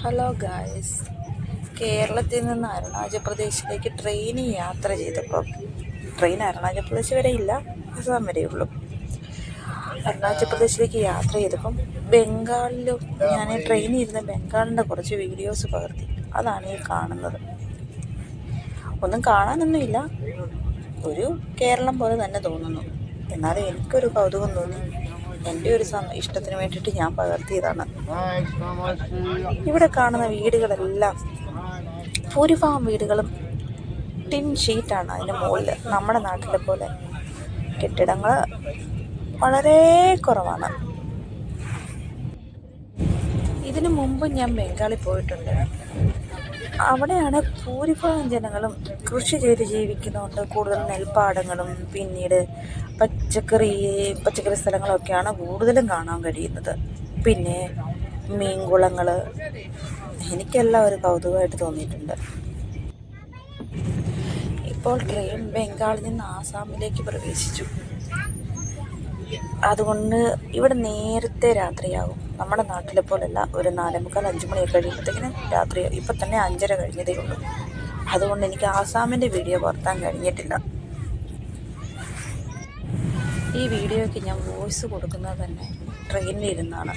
Hello guys കേരളത്തിൽ നിന്ന് അരുണാചൽ പ്രദേശിലേക്ക് ട്രെയിനിൽ യാത്ര ചെയ്തപ്പോൾ ട്രെയിൻ അരുണാചൽ പ്രദേശ് വരെ ഇല്ല അസം വരെ ഉള്ളൂ. അരുണാചൽ പ്രദേശിലേക്ക് യാത്ര ചെയ്തപ്പം ബംഗാളിലും ഞാൻ ട്രെയിനിൽ ഇരുന്ന് ബംഗാളിന്റെ കുറച്ച് വീഡിയോസ് പകർത്തി. അതാണ് ഈ കാണുന്നത്. ഒന്നും കാണാനൊന്നുമില്ല ഒരു കേരളം പോലെ തന്നെ തോന്നുന്നു. എന്നാലും എനിക്കൊരു കൗതുകം തോന്നി. എന്റെ ഒരു ഇഷ്ടത്തിന് വേണ്ടിയിട്ട് ഞാൻ പകർത്തിയതാണ്. ഇവിടെ കാണുന്ന വീടുകളെല്ലാം ഭൂരിഭാഗം വീടുകളും ടിൻ ഷീറ്റാണ് അതിന് മുകളിൽ നമ്മുടെ നാട്ടിലെ പോലെ കെട്ടിടങ്ങൾ വളരെ കുറവാണ്. ഇതിനു മുമ്പ് ഞാൻ ബംഗാളിൽ പോയിട്ടുണ്ട്. അവിടെയാണ് ഭൂരിഭാഗം ജനങ്ങളും കൃഷി ചെയ്ത് ജീവിക്കുന്നതുകൊണ്ട് കൂടുതൽ നെൽപ്പാടങ്ങളും പിന്നീട് പച്ചക്കറി പച്ചക്കറി സ്ഥലങ്ങളൊക്കെയാണ് കൂടുതലും കാണാൻ കഴിയുന്നത്. പിന്നെ മീൻകുളങ്ങൾ എനിക്കെല്ലാം ഒരു കൗതുകമായിട്ട് തോന്നിയിട്ടുണ്ട്. ഇപ്പോൾ ട്രെയിൻ ബംഗാളിൽ നിന്ന് ആസാമിലേക്ക് പ്രവേശിച്ചു. അതുകൊണ്ട് ഇവിടെ നേരത്തെ രാത്രിയാകും. നമ്മുടെ നാട്ടിലെ പോലെയല്ല ഒരു നാലേമുക്കാൽ അഞ്ച് മണിയൊക്കെ കഴിയുമ്പോഴത്തേക്കിനും രാത്രി. ഇപ്പം തന്നെ അഞ്ചര കഴിഞ്ഞതേ ഉള്ളൂ. അതുകൊണ്ട് എനിക്ക് ആസാമിന്റെ വീഡിയോ പകർത്താൻ കഴിഞ്ഞിട്ടില്ല. ഈ വീഡിയോയ്ക്ക് ഞാൻ വോയിസ് കൊടുക്കുന്നത് തന്നെ ട്രെയിനിലിരുന്നാണ്